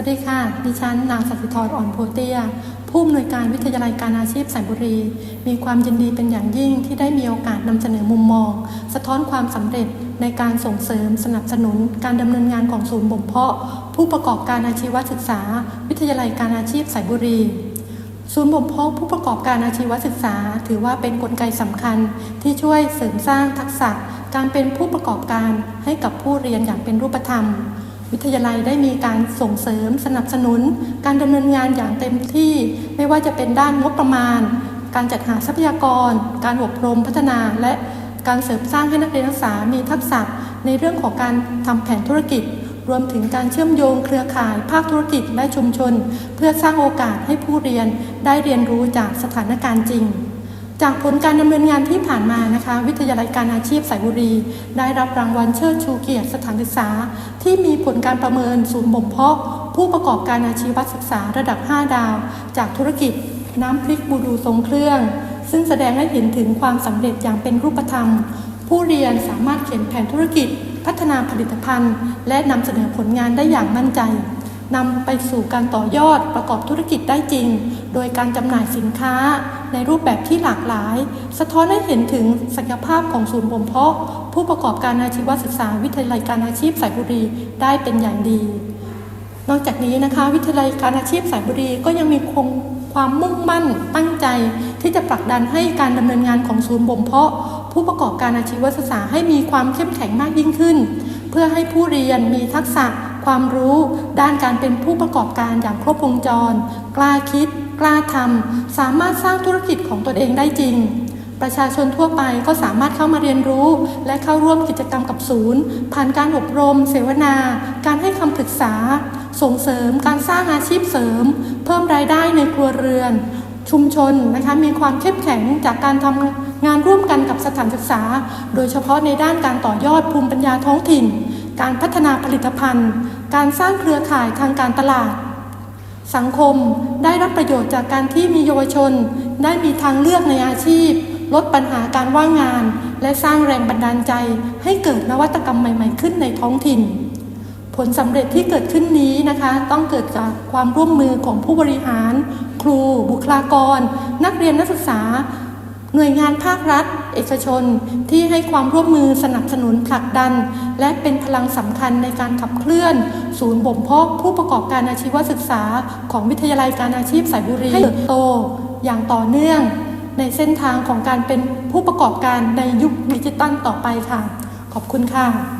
วัสดีค่ะ ดิฉันนางสัสิธรอ่อนโพเตีย ผู้อำนวยการวิทยาลัยการอาชีพสายบุรี มีความยินดีเป็นอย่างยิ่งที่ได้มีโอกาสนำเสนอมุมมอง สะท้อนความสำเร็จในการส่งเสริมสนับสนุนการดำเนินงานของศูนย์บ่มเพาะ ผู้ประกอบการอาชีวศึกษา วิทยาลัยการอาชีพสายบุรีศูนย์บ่มเพาะผู้ประกอบการอาชีวศึกษา ถือว่าเป็นนกลไกสำคัญ ที่ช่วยเสริมสร้างทักษะ การเป็นผู้ประกอบการให้กับผู้เรียนอย่างเป็นรูปธรรม วิทยาลัยได้มีการส่งเสริมสนับสนุน การดำเนินงานอย่างเต็มที่ ไม่ว่าจะเป็นด้านงบประมาณ การจัดหาทรัพยากร การอบรมพัฒนาและการเสริมสร้างให้นักเรียนนักศึกษามีทักษะในเรื่องของการทำแผนธุรกิจ รวมถึงการเชื่อมโยงเครือข่าย ภาคธุรกิจและชุมชน เพื่อสร้างโอกาสให้ผู้เรียนได้เรียนรู้จากสถานการณ์จริง จากผลการดำเนินงานที่ผ่านมานะคะ วิทยาลัยการอาชีพสายบุรี ได้รับรางวัลเชิดชูเกียรติสถานศึกษา ที่มีผลการประเมินศูนย์บ่มเพาะ ผู้ประกอบการอาชีวศึกษาระดับ 5 ดาว จากธุรกิจน้ำพริกบูดูทรงเครื่อง ซึ่งแสดงให้เห็นถึงความสำเร็จอย่างเป็นรูปธรรม ผู้เรียนสามารถเขียนแผนธุรกิจ พัฒนาผลิตภัณฑ์ และนำเสนอผลงานได้อย่างมั่นใจ นำไปสู่การต่อยอดประกอบธุรกิจได้จริง โดยการจำหน่ายสินค้าในรูปแบบที่หลากหลาย สะท้อนให้เห็นถึงศักยภาพของศูนย์บ่มเพาะ ผู้ประกอบการอาชีวศึกษาวิทยาลัยการอาชีพสายบุรีได้เป็นอย่างดี นอกจากนี้นะคะ วิทยาลัยการอาชีพสายบุรีก็ยังมีคงความมุ่งมั่นตั้งใจที่จะผลักดันให้การดำเนินงานของศูนย์บ่มเพาะ ผู้ประกอบการอาชีวศึกษาให้มีความเข้มแข็งมากยิ่งขึ้น เพื่อให้ผู้เรียนมีทักษะ ความรู้ ด้านการเป็นผู้ประกอบการอย่างครบวงจร กล้าคิด กล้าทำสามารถสร้างธุรกิจของตนเองได้จริง ประชาชนทั่วไปก็สามารถเข้ามาเรียนรู้ และเข้าร่วมกิจกรรมกับศูนย์ ผ่านการอบรม เสวนา การให้คำปรึกษา ส่งเสริม การสร้างอาชีพเสริม เพิ่มรายได้ในครัวเรือนชุมชนนะคะมีความเข้มแข็งจากการทำงานร่วมกันกับสถานศึกษา โดยเฉพาะในด้านการต่อยอดภูมิปัญญาท้องถิ่น การพัฒนาผลิตภัณฑ์ การสร้างเครือข่ายทางการตลาด สังคมได้รับประโยชน์จากการที่มีเยาวชน ได้มีทางเลือกในอาชีพ ลดปัญหาการว่างงาน และสร้างแรงบันดาลใจ ให้เกิดนวัตกรรมใหม่ ๆ ขึ้นในท้องถิ่น ผลสำเร็จที่เกิดขึ้นนี้นะคะ ต้องเกิดจากความร่วมมือของผู้บริหาร ครู บุคลากร นักเรียนนักศึกษา หน่วยงานภาครัฐ เอกชนที่ให้ความร่วมมือสนับสนุนผลักดัน และเป็นพลังสำคัญในการขับเคลื่อน ศูนย์บ่มเพาะผู้ประกอบการอาชีวศึกษา ของวิทยาลัยการอาชีพสายบุรีให้เติบโตอย่างต่อเนื่อง ในเส้นทางของการเป็นผู้ประกอบการในยุคดิจิตัลต่อไปค่ะ ขอบคุณค่ะ